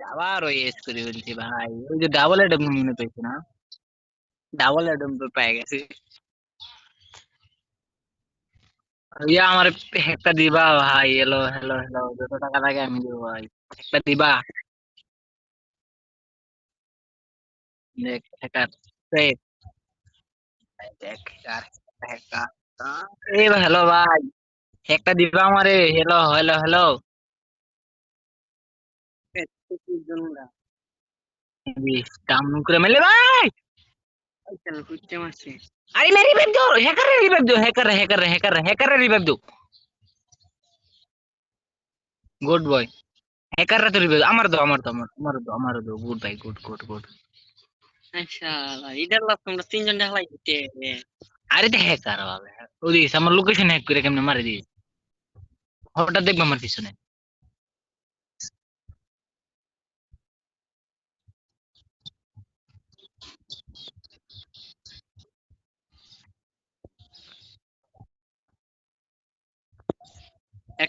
আবার ওই এস করে বলছি ভাই। ওই যে ডাবল অ্যাডাম মনে পেয়েছি না? ডাবল অ্যাডাম তো পেয়ে গেছি। ইয়া, আমার একটা দিবা ভাই। হ্যালো হ্যালো হ্যালো যত টাকা লাগে আমি দেবো ভাই। একটা দিবা? দেখ হ্যালো ভাই একটা দিবা আমারে। হ্যালো হ্যালো হ্যালো কাম করে মেলে ভাই আরে মেরে রিভাইভ দাও হ্যাকারে রিভাইভ দাও হ্যাকার হ্যাকার হ্যাকার হ্যাকারে রিভাইভ দাও গুড বয় হ্যাকাররা তো রিভাইভ আমার দাও আমার দাও আমার আমার দাও আমার দাও goodbye good good good তিনজন ঢালাই দিতে আরে তো হ্যাকার বাবা ওই আমার লোকেশন হ্যাক করে কেমনে মারে দিস হঠাৎ দেখব আমার পিছনে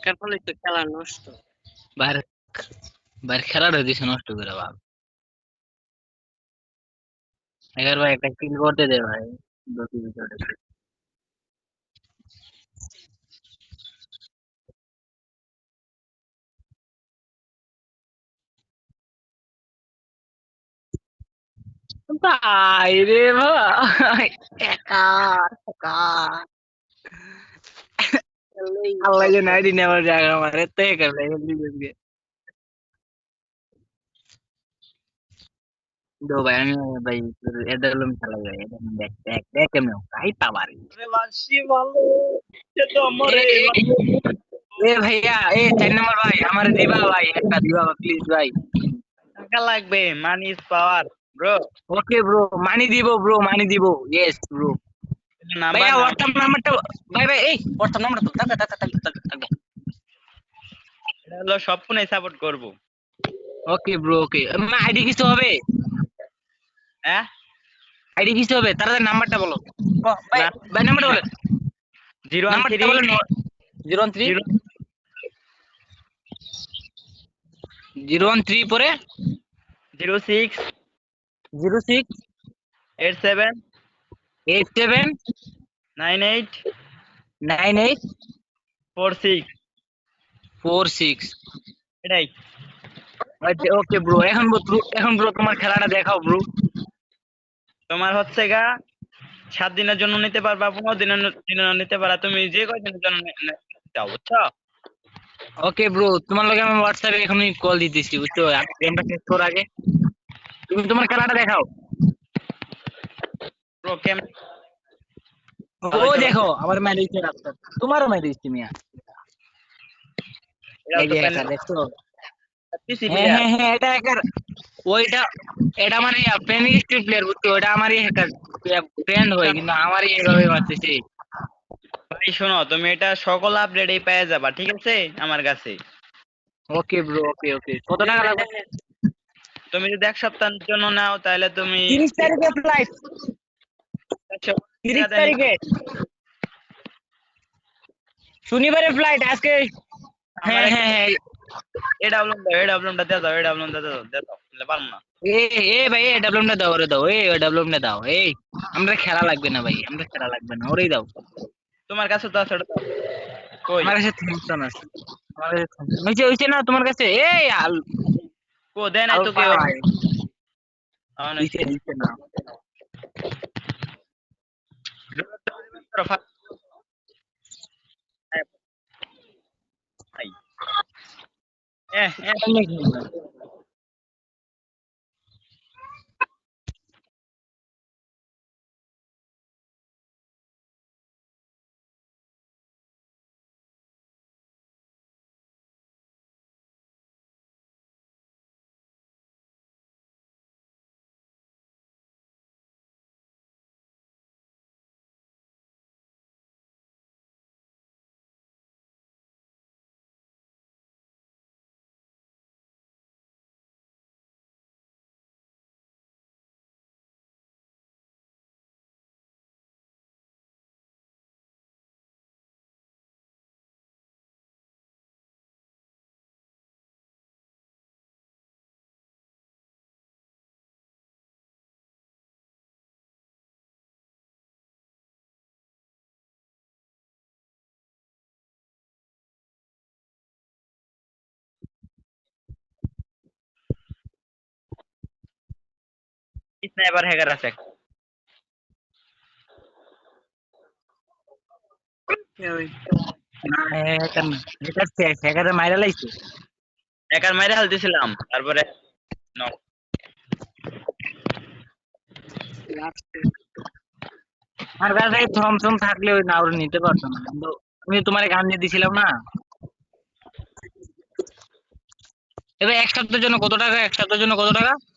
একার ফলে তো খেলা নষ্ট। বাইরে বাইরে খেলাটা দিছে নষ্ট করে বাপ এগার ভাই একটা কিল করতে দে ভাই দুটি ভিতরে। ভাই রে ভাই একার একার আল্লাহ নেওয়ার জায়গা আমার হেলদি দো ভাই আমি ভাই খেলা ভাই দেখ দেখ দেখ কেমন কাই পাবারি এ ভাইয়া এ চার নম্বর ভাই আমার দিবা ভাই একটা দিবা প্লিজ ভাই টাকা লাগবে money is power bro okay bro money দিব ব্রো মানি দিব ইয়েস ব্রো ভাইয়া হোয়াটসঅ্যাপ নাম্বারটা ভাই ভাই এই হোয়াটসঅ্যাপ নাম্বারটা হলো সব সাপোর্ট করব। ওকে ব্রো ওকে আইডি কিছু হবে? হ্যাঁ? আইডি কিছু হবে? তাড়াতাড়ি নাম্বারটা বলো। ভাই ভাই নাম্বারটা বলো। Zero one three zero one three zero zero one three পরে? Zero six zero six eight seven eight seven nine eight nine eight four six four six এটাই ওকে ব্রো এখন ব্রো এখন ব্রো তোমার খেলাটা দেখাও ব্রো তোমার হচ্ছে গা সাত দিনের জন্য নিতে পারবা পনেরো দিনের জন্য নিতে পারা তুমি যে কয়দিনের জন্য যাও বুঝছ? ওকে ব্রো তোমার লগে আমি হোয়াটসঅ্যাপে এখনই কল দিতেছি বুঝছ? গেমটা শেষ করার আগে। তুমি তোমার খেলাটা দেখাও। ব্রো কেম ও দেখো আমার রাস্তা তোমারও ম্যারেজ পিসি হ্যাঁ হ্যাঁ হ্যাঁ এটা একার ওইটা এটা আমার ফ্রেন্ড প্লেয়ার বুঝছ? ওটা আমারই একটা ফ্রেন্ড হয় কিন্তু আমারই এইভাবে মারতেছে ভাই শোনো তুমি এটা সকল আপডেট এই পেয়ে যাবা ঠিক আছে? আমার কাছে। Okay bro okay okay. কত টাকা লাগবে? তুমি যদি এক সপ্তাহের জন্য নাও তাহলে তুমি তিরিশ তারিখে ফ্লাইট একশো তিরিশ টাকা দিয়ে তারিখে শনিবারে ফ্লাইট আজকে হ্যাঁ আমার হ্যাঁ হ্যাঁ এই ডাবলুম দাও এই ডাবলুমটা দিয়ে দাও এই ডাবলুমটা দিয়ে দাও দিয়ে দাও নাহলে পারব না এ এ ভাই এ ডাবলুমটা দাও ওরে দাও এই ডাবলুমটা দাও এই আমরা খেলা লাগবে না ভাই আমরা খেলা লাগবে না ওরেই দাও তোমার কাছে তো আছে ওটা দাও। কই আমার কাছে থমসন আছে আমার কাছে থমসন হইছে হইছে না তোমার কাছে এই আল কো দেয় নাই তো কেউ আলফা ভাই। আমার হইছে হইছে না Eh, স্নাইপার হ্যাকার আছে। মাইরা হালতেছিলাম তারপরে knock। আমার কাছে থমথম থাকলে ওই নাউরে নিতে পারতো না। কিন্তু আমি তোমার গান দিয়ে দিছিলাম না। এবার এক সপ্তাহের জন্য কত টাকা? এক সপ্তাহের জন্য কত টাকা?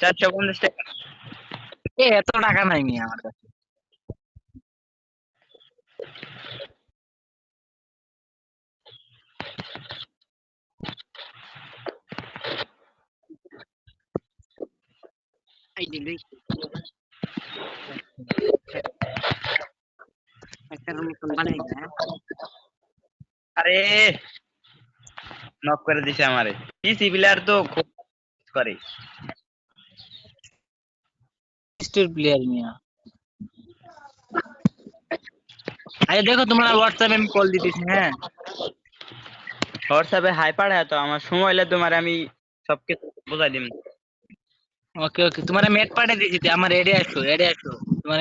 চারশো পঞ্চাশ টাকা। এ এত টাকা নাই মি আমার কাছে। না। আরে নক করে দিছে আমারে। পিসি প্লেয়ার তো খুব করে। স্টেট প্লেয়ার মিয়া। আরে দেখো তোমরা হোয়াটসঅ্যাপে আমি কল দিতেছি হ্যাঁ। হোয়াটসঅ্যাপে হাই পাঠায় তো আমার সময় হলে তোমার আমি সব কিছু বোঝাই দিম। ওকে ওকে তোমার মেট পাঠিয়ে দিয়েছি আমার এডে আছো এডে আছো। তোমার